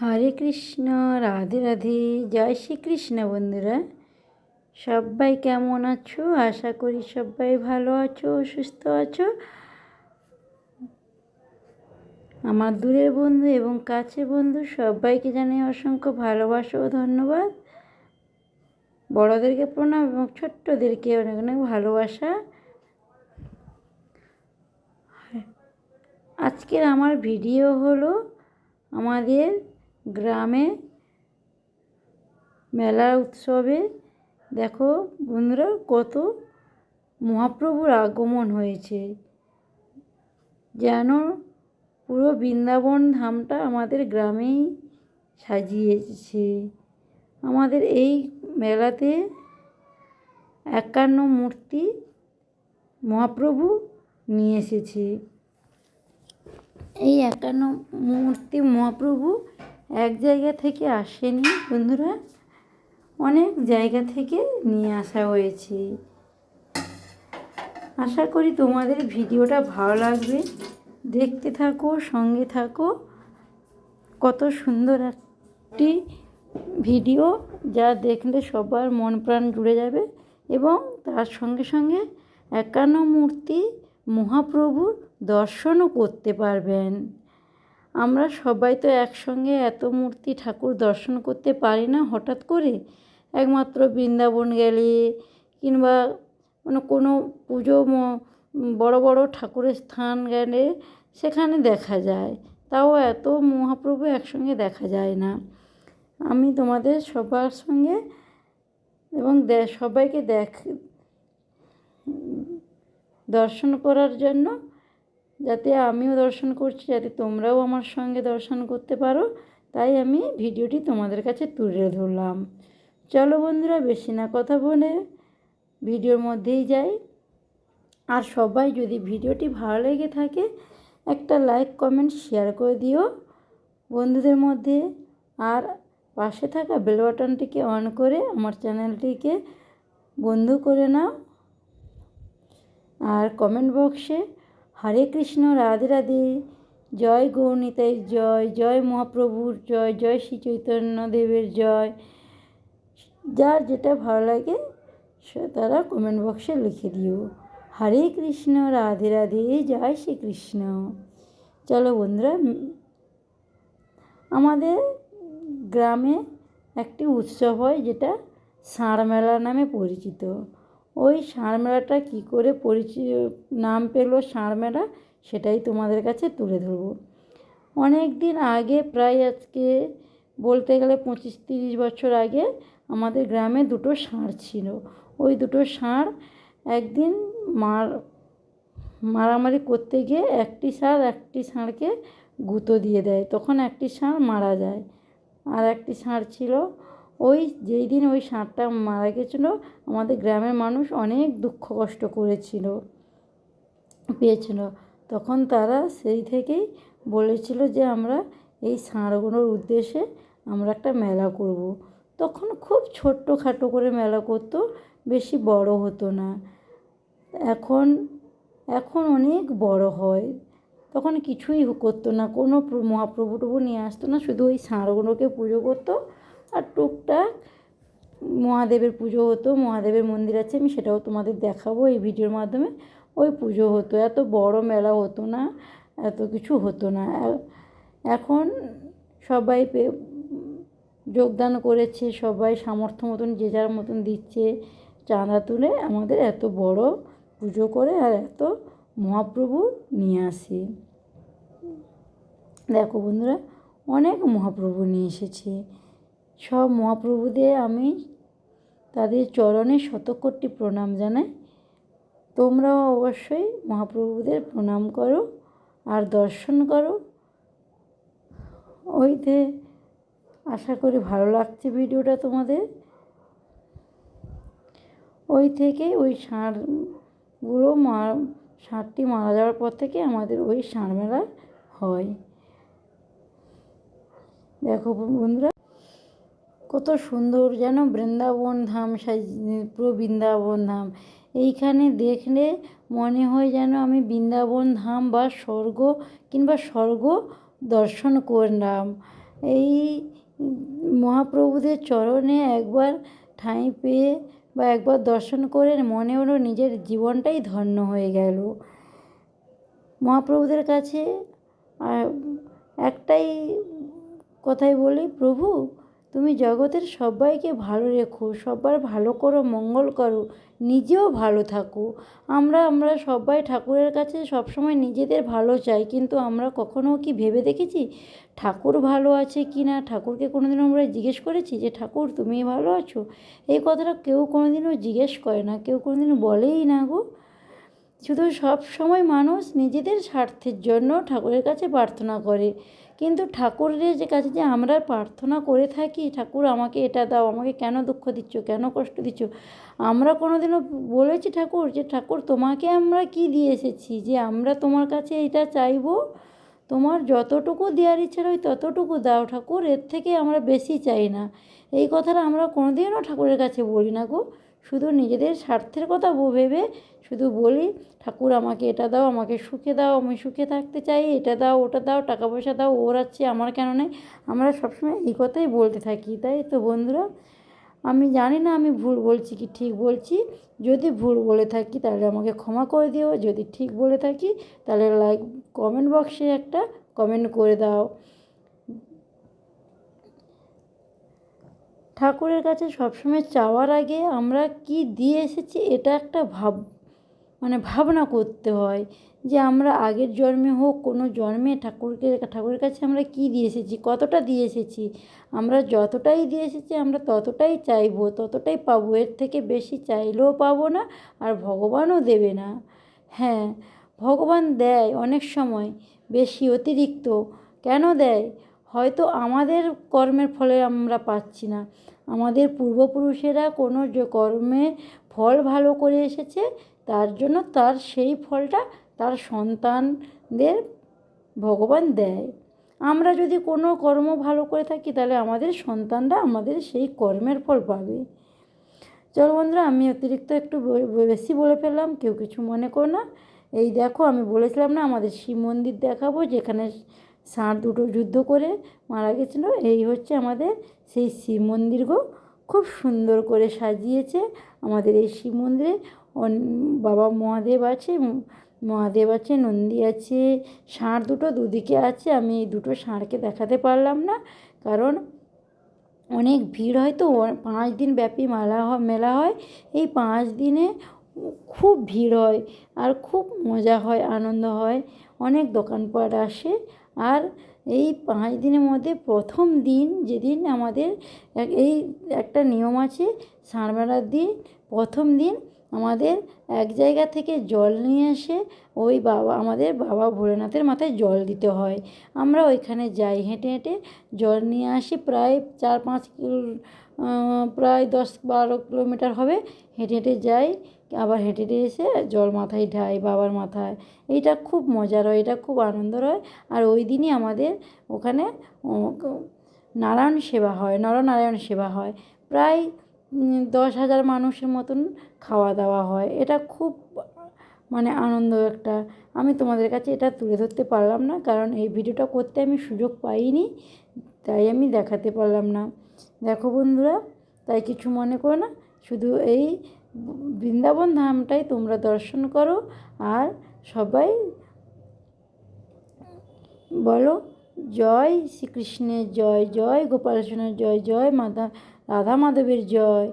হরে কৃষ্ণ, রাধে রাধে, জয় শ্রীকৃষ্ণ বন্ধুরা। সবাই কেমন আছো? আশা করি সবাই ভালো আছো, সুস্থ আছো। আমার দূরের বন্ধু এবং কাছে বন্ধু সবাইকে জানাই অসংখ্য ভালোবাসা ও ধন্যবাদ। বড়োদেরকে প্রণাম এবং ছোট্টদেরকে অনেক অনেক ভালোবাসা। আজকের আমার ভিডিও হলো আমাদের গ্রামে মেলার উৎসবে, দেখো বন্ধুরা কত মহাপ্রভুর আগমন হয়েছে। যেন পুরো বৃন্দাবন ধামটা আমাদের গ্রামেই সাজিয়েছে। আমাদের এই মেলাতে একান্ন মূর্তি মহাপ্রভু নিয়ে এসেছে। এই একান্ন মূর্তি মহাপ্রভু এক জায়গা থেকে আসেনি বন্ধুরা, অনেক জায়গা থেকে নিয়ে আসা হয়েছে। আশা করি তোমাদের ভিডিওটা ভালো লাগবে। দেখতে থাকো, সঙ্গে থাকো। কত সুন্দর একটি ভিডিও যা দেখলে সবার মন প্রাণ জুড়ে যাবে এবং তার সঙ্গে সঙ্গে একান্ন মূর্তি মহাপ্রভুর দর্শনও করতে পারবেন। আমরা সবাই তো একসঙ্গে এত মূর্তি ঠাকুর দর্শন করতে পারি না হঠাৎ করে? একমাত্র বৃন্দাবন গেলে কিংবা মানে কোনো পুজো বড় বড় ঠাকুরের স্থান গেলে সেখানে দেখা যায়। তাও এত মহাপ্রভু একসঙ্গে দেখা যায় না। আমি তোমাদের সবার সঙ্গে এবং সবাইকে দেখ, দর্শন করার জন্য যাতে আমিও দর্শন করছি, যাতে তোমরাও আমার সঙ্গে দর্শন করতে পারো। তাই আমি ভিডিওটি তোমাদের কাছে তুলে ধরলাম। চলো বন্ধুরা, বেশি না কথা বলে ভিডিওর মধ্যেই যাই। আর সবাই যদি ভিডিওটি ভালো লেগে থাকে, একটা লাইক, কমেন্ট, শেয়ার করে দিও বন্ধুদের মধ্যে। আর পাশে থাকা বেল বাটনটিকে অন করে আমার চ্যানেলটিকে বন্ধু করে নাও। আর কমেন্ট বক্সে হরে কৃষ্ণ, রাধে রাধে। জয় গৌনিতাই জয় জয় মহাপ্রভুর জয় জয় শ্রী চৈতন্যদেবের জয়। যার যেটা ভালো লাগে, সে, তারা কমেন্ট বক্সে লিখে দিও। হরে কৃষ্ণ, রাধে রাধে, জয় শ্রীকৃষ্ণ। চলো বন্ধুরা আমাদের গ্রামে একটি উৎসব হয়, যেটা ষাঁড় মেলা নামে পরিচিত। ওই ষাঁড় মেলাটা কী করে পরিচয় নাম পেল মেলা সেটাই তোমাদের কাছে তুলে ধরবো। অনেক দিন আগে, প্রায় আজকে বলতে গেলে পঁচিশ তিরিশ বছর আগে, আমাদের গ্রামে দুটো ষাঁড় ছিল। ওই দুটো ষাঁড় একদিন মার, মারামারি করতে গিয়ে একটি ষাঁড় একটি ষাঁড়কে গুঁতো দিয়ে দেয়। তখন একটি ষাঁড় মারা যায়। আর একটি ষাঁড় ছিল ওই যেই দিন ওই ষাঁড়টা মারা গেছিল, আমাদের গ্রামের মানুষ অনেক দুঃখ কষ্ট করেছিল, পেয়েছিল। তখন তারা সেই থেকেই বলেছিল যে আমরা এই ষাঁড়গুলোর উদ্দেশ্যে আমরা একটা মেলা করব। তখন খুব ছোট্ট খাটো করে মেলা করতো, বেশি বড় হতো না। এখন এখন অনেক বড় হয়। তখন কিছুই করতো না, কোনো মহাপ্রভু টভু নিয়ে আসতো না, শুধু ওই ষাঁড়গুলোকে পুজো করতো। আর টুকটাক মহাদেবের পুজো হতো, মহাদেবের মন্দির আছে, আমি সেটাও তোমাদের দেখাবো এই ভিডিওর মাধ্যমে। ওই পুজো হতো, এত বড় মেলা হতো না, এত কিছু হতো না। এখন সবাই যোগদান করেছে, সবাই সামর্থ্য মতন, যে যার মতন দিচ্ছে চাঁদা তুলে আমাদের এত বড় পুজো করে আর এত মহাপ্রভু নিয়ে আসে। দেখো বন্ধুরা, অনেক মহাপ্রভু নিয়ে এসেছে। সব মহাপ্রভুদের আমি তাদের চরণে শতকোটি প্রণাম জানাই। তোমরাও অবশ্যই মহাপ্রভুদের প্রণাম করো আর দর্শন করো। ওইতে আশা করি ভালো লাগছে ভিডিওটা তোমাদের। ওই থেকে ওই ষাঁড়গুলো মার ষাঁড়টি মারা যাওয়ার পর থেকে আমাদের ওই ষাঁড় মেলা হয়। দেখো বন্ধুরা কত সুন্দর যেন বৃন্দাবন ধাম সাজ, পুরো বৃন্দাবন ধাম। এইখানে দেখলে মনে হয় যেন আমি বৃন্দাবন ধাম বা স্বর্গ কিংবা স্বর্গ দর্শন করলাম। এই মহাপ্রভুদের চরণে একবার ঠাঁই পেয়ে বা একবার দর্শন করে মনে হলো নিজের জীবনটাই ধন্য হয়ে গেল। মহাপ্রভুদের কাছে একটাই কথাই বলি, প্রভু তুমি জগতের সবাইকে ভালো রেখো, সবার ভালো করো, মঙ্গল করো, নিজেও ভালো থাকো। আমরা আমরা সবাই ঠাকুরের কাছে সবসময় নিজেদের ভালো চাই, কিন্তু আমরা কখনও কি ভেবে দেখেছি? ঠাকুর ভালো আছে কি না? ঠাকুরকে কোনোদিনও আমরা জিজ্ঞেস করেছি যে, ঠাকুর, তুমি ভালো আছো? এই কথাটা কেউ কোনোদিনও জিজ্ঞেস করে না, কেউ কোনোদিনও বলেই না গো। শুধু সব সময় মানুষ নিজেদের স্বার্থের জন্য ঠাকুরের কাছে প্রার্থনা করে। কিন্তু ঠাকুরের যে কাছে যে আমরা প্রার্থনা করে থাকি, ঠাকুর আমাকে এটা দাও, আমাকে কেন দুঃখ দিচ্ছ, কেন কষ্ট দিচ্ছ? আমরা কোনোদিনও বলেছি, ঠাকুর, যে ঠাকুর তোমাকে আমরা কি দিয়ে এসেছি? যে আমরা তোমার কাছে এটা চাইব? তোমার যতটুকু দেওয়ার ইচ্ছা রয় ততটুকু দাও ঠাকুর, এর থেকে আমরা বেশি চাই না। এই কথাটা আমরা কোনোদিনও ঠাকুরের কাছে বলি না গো। শুধু নিজেদের স্বার্থের কথা ভেবে শুধু বলি, ঠাকুর, আমাকে এটা দাও, আমাকে সুখে দাও, আমি সুখে থাকতে চাই, এটা দাও, ওটা দাও টাকা পয়সা দাও, ওর আছে, আমার কেন নেই? আমরা সবসময় এই কথাই বলতে থাকি, তাই তো বন্ধুরা? আমি জানি না, আমি ভুল বলছি কি ঠিক বলছি। যদি ভুল বলে থাকি, তাহলে আমাকে ক্ষমা করে দিও। যদি ঠিক বলে থাকি, তাহলে লাইক কমেন্ট বক্সে একটা কমেন্ট করে দাও। ঠাকুরের কাছে সবসময় চাওয়ার আগে আমরা কি দিয়ে এসেছি এটা একটা ভাব মানে ভাবনা করতে হয় যে আমরা আগের জন্মে হোক কোনো জন্মে ঠাকুরকে, ঠাকুরের কাছে আমরা কি দিয়ে এসেছি, কতটা দিয়ে এসেছি, আমরা যতটাই দিয়ে এসেছি আমরা ততটাই চাইব, ততটাই পাবো, এর থেকে বেশি চাইলেও পাবো না আর ভগবানও দেবে না। হ্যাঁ ভগবান দেয় অনেক সময়, বেশি, অতিরিক্ত। কেন দেয়? হয়তো আমাদের কর্মের ফলে আমরা পাচ্ছি না। আমাদের পূর্বপুরুষেরা কোনো যে কর্মে ফল ভালো করে এসেছে, তার জন্য তার সেই ফলটা তার সন্তানদের ভগবান দেয়। আমরা যদি কোনো কর্ম ভালো করে থাকি, তাহলে আমাদের সন্তানরা আমাদের সেই কর্মের ফল পাবে। চলো বন্ধুরা, আমি অতিরিক্ত একটু বেশি বলে ফেললাম, কেউ কিছু মনে করো না। এই দেখো, আমি বলেছিলাম না, আমাদের শিব মন্দির দেখাবো, যেখানে ষাঁড় দুটো যুদ্ধ করে মারা গেছিল। এই হচ্ছে আমাদের সেই শিব মন্দির গো। খুব সুন্দর করে সাজিয়েছে আমাদের এই শিব মন্দিরে। বাবা মহাদেব আছে মহাদেব আছে, নন্দী আছে, ষাঁড় দুটো দুদিকে আছে। আমি এই দুটো ষাঁড়কে দেখাতে পারলাম না, কারণ অনেক ভিড় হয় তো। পাঁচ দিন ব্যাপী মেলা হয় মেলা হয়। এই পাঁচ দিনে খুব ভিড় হয় আর খুব মজা হয়, আনন্দ হয়। অনেক দোকানপাট আসে। আর এই পাঁচ দিনের মধ্যে প্রথম দিন যেদিন আমাদের এই একটা নিয়ম আছে ষাঁড় মেলার দিন, প্রথম দিন আমাদের এক জায়গা থেকে জল নিয়ে এসে ওই বাবা, আমাদের বাবা ভোলেনাথের মাথায় জল দিতে হয়। আমরা ওইখানে যাই, হেঁটে হেঁটে জল নিয়ে আসি, প্রায় চার পাঁচ কিলো প্রায় দশ বারো কিলোমিটার হবে। হেঁটে হেঁটে যাই, আবার হেঁটে হেঁটে এসে জল মাথায় ঢাই, বাবার মাথায়। এইটা খুব মজার হয়, এটা খুব আনন্দের হয়। আর ওই দিনই আমাদের ওখানে নারায়ণ সেবা হয়, নরনারায়ণ সেবা হয়। প্রায় দশ হাজার মানুষের মতন খাওয়া দাওয়া হয়। এটা খুব মানে আনন্দ একটা। আমি তোমাদের কাছে এটা তুলে ধরতে পারলাম না, কারণ এই ভিডিওটা করতে আমি সুযোগ পাইনি, তাই আমি দেখাতে পারলাম না। দেখো বন্ধুরা, তাই কিছু মনে করো না, শুধু এই বৃন্দাবন ধামটাই তোমরা দর্শন করো, আর সবাই বলো, জয় শ্রীকৃষ্ণের জয় জয় গোপাল জয় জয় মাধা রাধা মাধবের জয়।